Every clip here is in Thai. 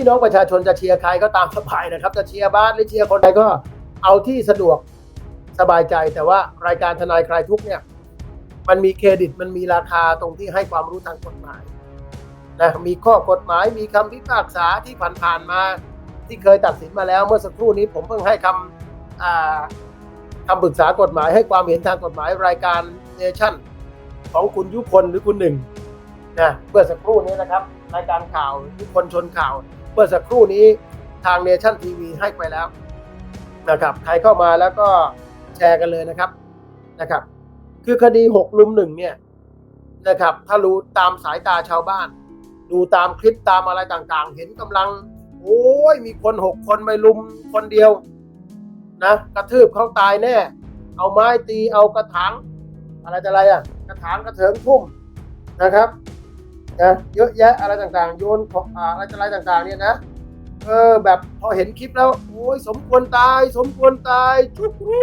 พี่น้องประชาชนจะเชียร์ใครก็ตามสบายนะครับ จะเชียร์บ้านหรือเชียร์คนใดก็เอาที่สะดวกสบายใจแต่ว่ารายการทนายคลายทุกเนี่ยมันมีเครดิตมันมีราคาตรงที่ให้ความรู้ทางกฎหมายนะมีข้อกฎหมายมีคำพิพากษาที่ผ่านๆมาที่เคยตัดสินมาแล้วเมื่อสักครู่นี้ผมเพิ่งให้คำคำปรึกษากฎหมายให้ความเห็นทางกฎหมายรายการเนชั่นของคุณยุพลหรือคุณหนึ่งนะเมื่อสักครู่นี้นะครับ รายการข่าวยุพลชนข่าว มื่อสักครู่นี้ทางเนชั่นทีวีให้ไปแล้วนะครับใครเข้ามาแล้วก็แชร์กันเลยนะครับนะครับ คือคดีหกลุมหนึ่งเนี่ยนะครับ ถ้ารู้ตามสายตาชาวบ้าน ดูตามคลิปตามอะไรต่างๆ เห็นกำลัง โอ้ยมีคนหกคนไปลุมคนเดียวนะกระทืบเขาตายแน่ เอาไม้ตีเอากระถางอะไรจะอะไรอะกระถางกระเถิงทุ่มนะครับ นะเยอะแยะอะไรต่างๆ โยนของอ่าอะไรจะอะไรต่างๆ เนี่ยนะเออแบบพอเห็นคลิปแล้วโอ้ยสมควรตาย สมควรตายทุกรู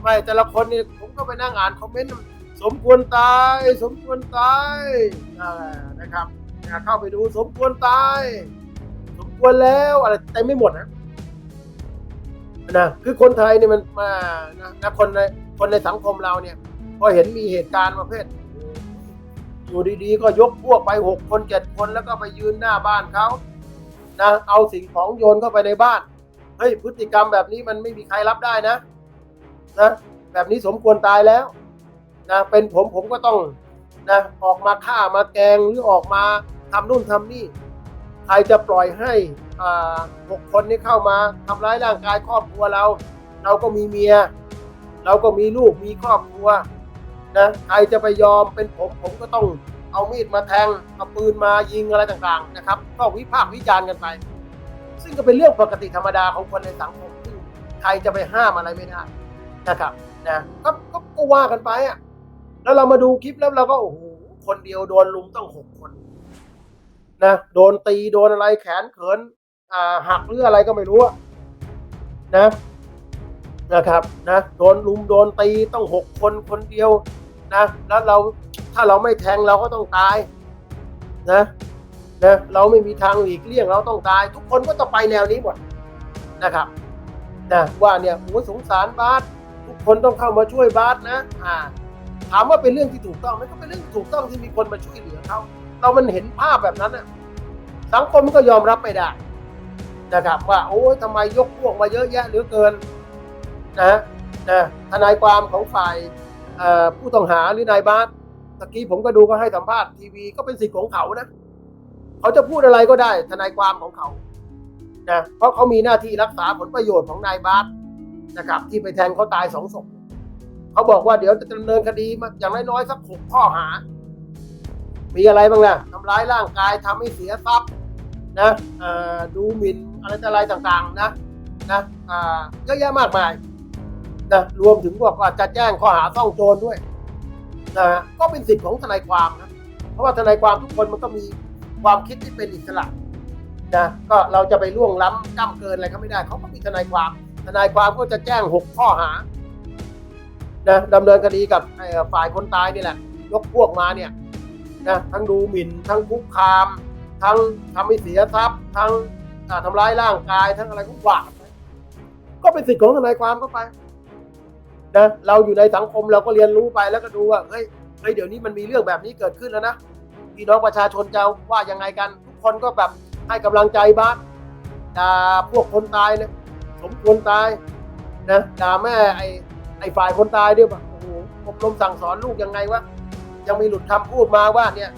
ไม่แต่ละคนเนี่ยผมก็ไปนั่งอ่านคอมเมนต์สมควรตาย สมควรตายอ่านะครับนะเข้าไปดูสมควรตาย สมควรแล้วอะไรเต็มไม่หมดนะนะคือคนไทยเนี่ยมันมานะคนในคนในสังคมเราเนี่ย พอเห็นมีเหตุการณ์ประเภท อยู่ดีๆ ก็ยกพวกไปหกคนเจ็ดคนแล้วก็ไปยืนหน้าบ้านเขานะเอาสิ่งของโยนเข้าไปในบ้านเฮ้ยพฤติกรรมแบบนี้มันไม่มีใครรับได้นะนะแบบนี้สมควรตายแล้วนะเป็นผมผมก็ต้องนะออกมาฆ่ามาแกงหรือออกมาทำนู่นทำนี่ใครจะปล่อยให้อ่าหกคนนี้เข้ามาทำร้ายร่างกายครอบครัวเรา เราก็มีเมีย เราก็มีลูกมีครอบครัว นะใครจะไปยอมเป็นผมผมก็ต้องเอามีดมาแทงเอาปืนมายิงอะไรต่างๆนะครับ ก็วิพากษ์วิจารณ์กันไป ซึ่งก็เป็นเรื่องปกติธรรมดาของคนในสังคมซึ่งใครจะไปห้ามอะไรไม่ได้นะครับนะก็ก็ก็ว่ากันไปอะแล้วเรามาดูคลิปแล้วเราก็โอ้โหคนเดียวโดนลุมต้องหกคนนะโดนตีโดนอะไรแขนเขินอ่าหักหรืออะไรก็ไม่รู้นะนะครับนะโดนลุมโดนตีต้องหกคนคนเดียว นะแล้วเราถ้าเราไม่แทงเราก็ต้องตายนะนะเราไม่มีทางหลีกเลี่ยงเราต้องตาย ทุกคนก็จะไปแนวนี้หมดนะครับนะว่าเนี่ยโอ้สงสารบาสทุกคนต้องเข้ามาช่วยบาสนะอ่าถามว่าเป็นเรื่องที่ถูกต้องไหมก็เป็นเรื่องถูกต้องที่มีคนมาช่วยเหลือเขาเรามันเห็นภาพแบบนั้นนะสังคมมันก็ยอมรับไม่ได้นะครับว่าโอ้ยทำไมยกพวกมาเยอะแยะเหลือเกินนะนะทนายความของฝ่าย ผู้ต้องหาหรือนายบาสตะกี้ผมก็ดูก็ให้สัมภาษณ์ทีวีก็เป็นสิทธิ์ของเขานะเขาจะพูดอะไรก็ได้ทนายความของเขานะเพราะเขามีหน้าที่รักษาผลประโยชน์ของนายบาสนะครับที่ไปแทงเขาตายสองศพเขาบอกว่าเดี๋ยวจะดำเนินคดีมาอย่างน้อยๆสักหกข้อหา มีอะไรบ้างล่ะทำร้ายร่างกายทำให้เสียทรัพย์นะดูหมิ่นอะไรต่ออะไรต่างๆนะนะเยอะแยะมากมาย นะรวมถึงว่าจะแจ้งข้อหาซ่องโจรด้วยนะก็เป็นสิทธิ์ของทนายความนะเพราะว่าทนายความทุกคนมันก็มีความคิดที่เป็นอิสระนะก็เราจะไปล่วงล้ำก้ำเกินอะไรเขาไม่ได้เขาก็มีทนายความทนายความก็จะแจ้งหกข้อหานะดำเนินคดีกับฝ่ายคนตายนี่แหละยกพวกมาเนี่ยนะทั้งดูหมิ่นทั้งคุกคาม ทั้งทำให้เสียทรัพย์ ทั้งทำร้ายร่างกายทั้งอะไรก็ว่ากันไปก็เป็นสิทธิของทนายความก็ไป นะเราอยู่ในสังคมเราก็เรียนรู้ไปแล้วก็ดูว่าเฮ้ยเฮ้ยเดี๋ยวนี้มันมีเรื่องแบบนี้เกิดขึ้นแล้วนะพี่น้องประชาชนจะว่ายังไงกันทุกคนก็แบบให้กำลังใจบ้านด่าพวกคนตายเนี่ยสมควรตายนะด่าแม่ไอ้ไอ้ฝ่ายคนตายด้วยแบบโอ้โหอบรมสั่งสอนลูกยังไงวะยังมีหลุดคำพูดมาว่าเนี่ย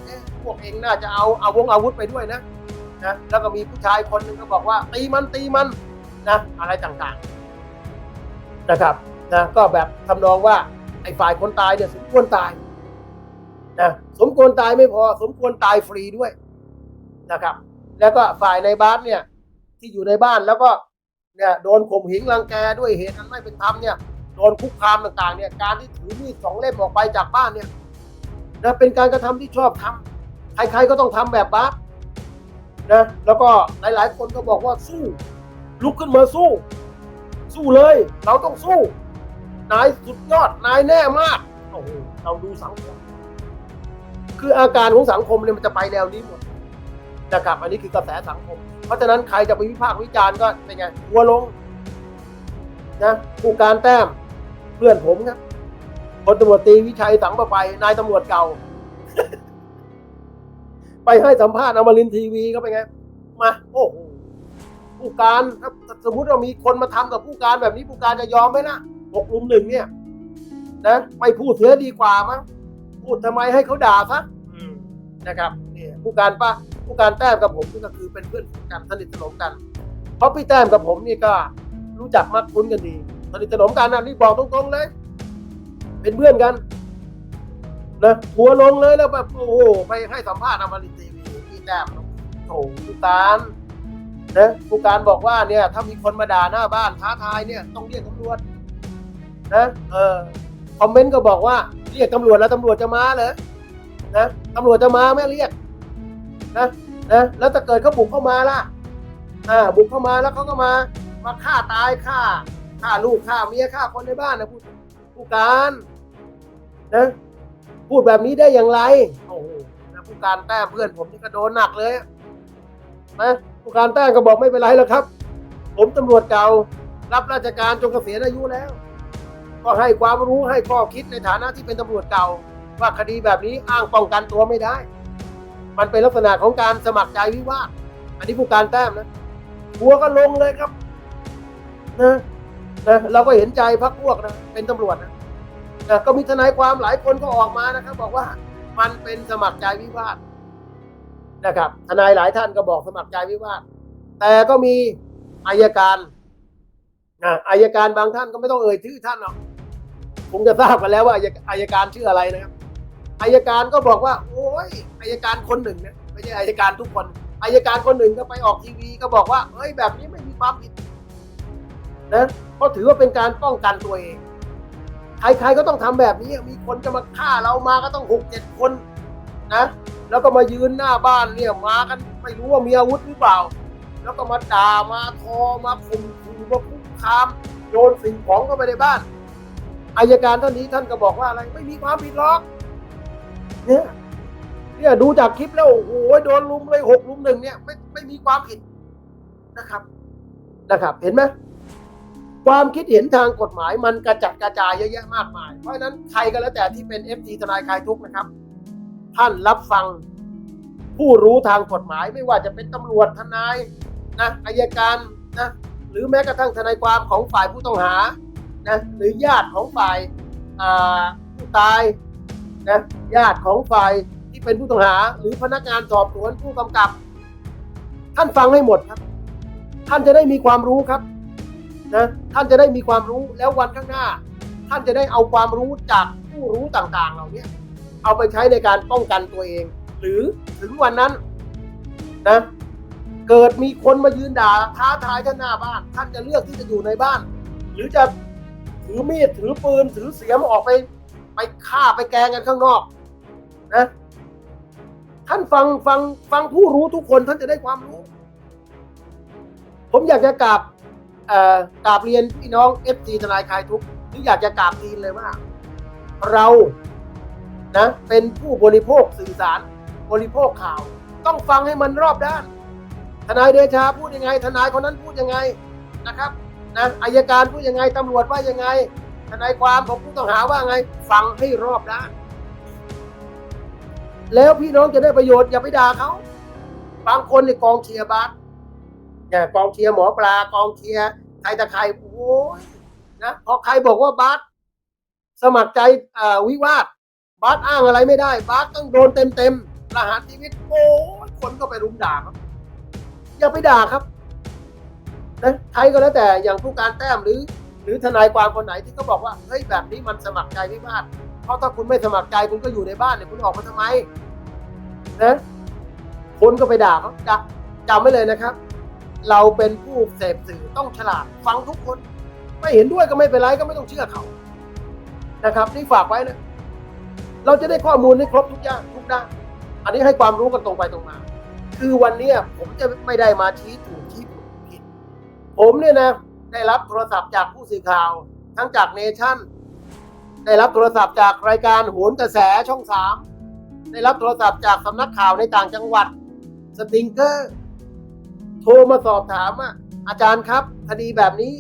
พวกเองน่าจะเอาเอาวงอาวุธไปด้วยนะนะแล้วก็มีผู้ชายคนหนึ่งก็บอกว่าตีมันตีมันนะอะไรต่างๆนะครับ นะก็แบบทำนองว่าไอ้ฝ่ายคนตายเนี่ยสมควรตายนะสมควรตายไม่พอ สมควรตายฟรีด้วยนะครับ แล้วก็ฝ่ายในบ้านเนี่ยที่อยู่ในบ้านแล้วก็เนี่ยโดนข่มเหงรังแกด้วยเหตุอันไม่เป็นธรรมเนี่ยโดนคุกคามต่างๆเนี่ยการที่ถือมีดสองเล่มออกไปจากบ้านเนี่ยนะเป็นการกระทำที่ชอบทำใครๆก็ต้องทำแบบบ้าสนะแล้วก็หลายๆคนก็บอกว่าสู้ ลุกขึ้นมาสู้ สู้เลย เราต้องสู้ นายสุดยอด นายแน่มากโอ้โหเราดูสังคม คืออาการของสังคมเนี่ยมันจะไปแนวนี้หมดนะครับอันนี้คือกระแสสังคม เพราะฉะนั้นใครจะไปวิพากษ์วิจารณ์ก็เป็นไงทัวลงนะผู้การแต้มเพื่อนผมครับพลตำรวจตีวิชัยสังประไปนายตำรวจเก่า ไปให้สัมภาษณ์อมรินทีวีก็เป็นไง มา โอ้โหผู้การถ้าสมมติเรามีคนมาทำกับผู้การแบบนี้ผู้การจะยอมไหมนะ หกลุมหนึ่งเนี่ย นะไม่พูดเสียดีกว่ามั้งพูดทำไมให้เขาด่าซะอืมนะครับเนี่ยผู้การป้าผู้การแต้มกับผมนี่ก็คือเป็นเพื่อนกันสนิทสนมกันเพราะพี่แต้มกับผมนี่ก็รู้จักมักคุ้นกันดีสนิทสนมกันนะนี่บอกตรงๆเลยเป็นเพื่อนกันนะทัวร์ลงเลยแล้วแบบโอ้โหไปให้สัมภาษณ์อมรินทร์ทีวีพี่แต้มโอ้โหผู้การนะผู้การบอกว่าเนี่ย ถ้ามีคนมาด่าหน้าบ้านท้าทายเนี่ย ต้องเรียกตำรวจ นะเออคอมเมนต์ก็บอกว่าเรียกตำรวจแล้วตำรวจจะมาเหรอนะตำรวจจะมาไม่เรียกนะนะแล้วถ้าเกิดเขาบุกเข้ามาล่ะอ่าบุกเข้ามาแล้วเขาก็มามาฆ่าตายฆ่าฆ่าลูกฆ่าเมียฆ่าคนในบ้านนะผู้ผู้การนะพูดแบบนี้ได้อย่างไรโอ้โหนะผู้การแต้มเพื่อนผมนี่ก็โดนหนักเลยนะผู้การแต้มก็บอกไม่เป็นไรแล้วครับ ผมตำรวจเก่า รับราชการจนเกษียณอายุแล้ว ก็ให้ความรู้ให้ข้อคิดในฐานะที่เป็นตำรวจเก่า ว่าคดีแบบนี้อ้างป้องกันตัวไม่ได้ มันเป็นลักษณะของการสมัครใจวิวาทอันนี้ผู้การแต้มนะหัวก็ลงเลยครับนะนะเราก็เห็นใจพักพวกนะเป็นตำรวจนะนะก็มีทนายความหลายคนก็ออกมานะครับ บอกว่ามันเป็นสมัครใจวิวาทนะครับ ทนายหลายท่านก็บอกสมัครใจวิวาทแต่ก็มีอายการนะอายการบางท่านก็ไม่ต้องเอ่ยชื่อท่านหรอก คงจะทราบกันแล้วว่าอายการชื่ออะไรนะครับอายการก็บอกว่า โอ้ยอายการคนหนึ่งนี่ยไม่ใช่อายการทุกคนอายการคนหนึ่งก็ไปออกทีวีก็บอกว่าเฮ้ยแบบนี้ไม่มีความผิดนะเพราะถือว่าเป็นการป้องกันตัวเองใครๆก็ต้องทำแบบนี้มีคนจะมาฆ่าเรามาก็ต้องหกเจ็ดคนนะแล้วก็มายืนหน้าบ้านเนี่ยมากันไม่รู้ว่ามีอาวุธหรือเปล่า แล้วก็มาด่ามาทอมาข่มขู่มาคุกคามโยนสิ่งของเข้าไปในบ้าน อายการท่านนี้ท่านก็บอกว่าอะไรไม่มีความผิดหรอก เนี่ยเนี่ยดูจากคลิปแล้วโอ้โหโดนลุมเลยหกลุมหนึ่งเนี่ยไม่ไม่มีความผิดนะครับนะครับ เห็นไหมความคิดเห็นทางกฎหมายมันกระจัดกระจายเยอะแยะมากมาย เพราะฉะนั้นใครก็แล้วแต่ที่เป็น FT ทนายคลายทุกข์นะครับ ท่านรับฟังผู้รู้ทางกฎหมายไม่ว่าจะเป็นตำรวจทนายนะอายการนะหรือแม้กระทั่งทนายความของฝ่ายผู้ต้องหา นะหรือญาติของฝ่ายผู้ตายนะญาติของฝ่ายที่เป็นผู้ต้องหา หรือพนักงานสอบสวนผู้กำกับ ท่านฟังให้หมดครับ ท่านจะได้มีความรู้ครับนะท่านจะได้มีความรู้แล้ววันข้างหน้า ท่านจะได้เอาความรู้จากผู้รู้ต่างๆ เหล่านี้เอาไปใช้ในการป้องกันตัวเอง หรือถึงวันนั้นนะเกิดมีคนมายืนด่าท้าทายท่านหน้าบ้าน ท่านจะเลือกที่จะอยู่ในบ้าน หรือจะ ถือมีดถือปืนถือเสียมออกไป ไปฆ่าไปแกงกันข้างนอก นะ ท่านฟังฟังฟังผู้รู้ทุกคนท่านจะได้ความรู้ ผมอยากจะกราบกราบเรียนพี่น้องเอฟซีทนายคลายทุกข์หรืออยากจะกราบทีนเลยว่า เรานะเป็นผู้บริโภคสื่อสาร บริโภคข่าว ต้องฟังให้มันรอบด้าน ทนายเดชาพูดยังไง ทนายคนนั้นพูดยังไงนะครับ นะอายการพูดยังไงตำรวจว่ายังไงทนายความของผู้ต้องหาว่าไง ฟังให้รอบด้าน แล้วพี่น้องจะได้ประโยชน์อย่าไปด่าเขาบางคนในกองเชียร์บาสเนี่ยกองเชียร์หมอปลากองเชียร์ไทยตะไครโอ้ยนะพอใครบอกว่าบาสสมัครใจอ่าวิวาทบาสอ้างอะไรไม่ได้บาสต้องโดนเต็มเต็มๆประหารชีวิตโอ้ยคนก็ไปรุมด่าครับ อย่าไปด่าครับ นะใครก็แล้วแต่อย่างผู้การแต้มหรือ หรือทนายความคนไหนที่เขาบอกว่าเฮ้ยแบบนี้มันสมัครใจวิวาทเพราะถ้าคุณไม่สมัครใจคุณก็อยู่ในบ้านเนี่ยคุณออกมาทำไมนะคนก็ไปด่าเขาจำจำไว้เลยนะครับ เราเป็นผู้เสพสื่อต้องฉลาดฟังทุกคน ไม่เห็นด้วยก็ไม่เป็นไรก็ไม่ต้องเชื่อเขานะครับ นี่ฝากไว้นะเราจะได้ข้อมูลให้ครบทุกอย่างทุกด้านอันนี้ให้ความรู้กันตรงไปตรงมา คือวันนี้ผมจะไม่ได้มาชี้ถูกชี้ผิด ผมเนี่ยนะ ได้รับโทรศัพท์จากผู้สื่อข่าว ทั้งจากเนชั่น ได้รับโทรศัพท์จากรายการโหนกระแสช่องสามได้รับโทรศัพท์จากสำนักข่าวในต่างจังหวัด สติงเกอร์ โทรมาสอบถามว่าอาจารย์ครับ คดีแบบนี้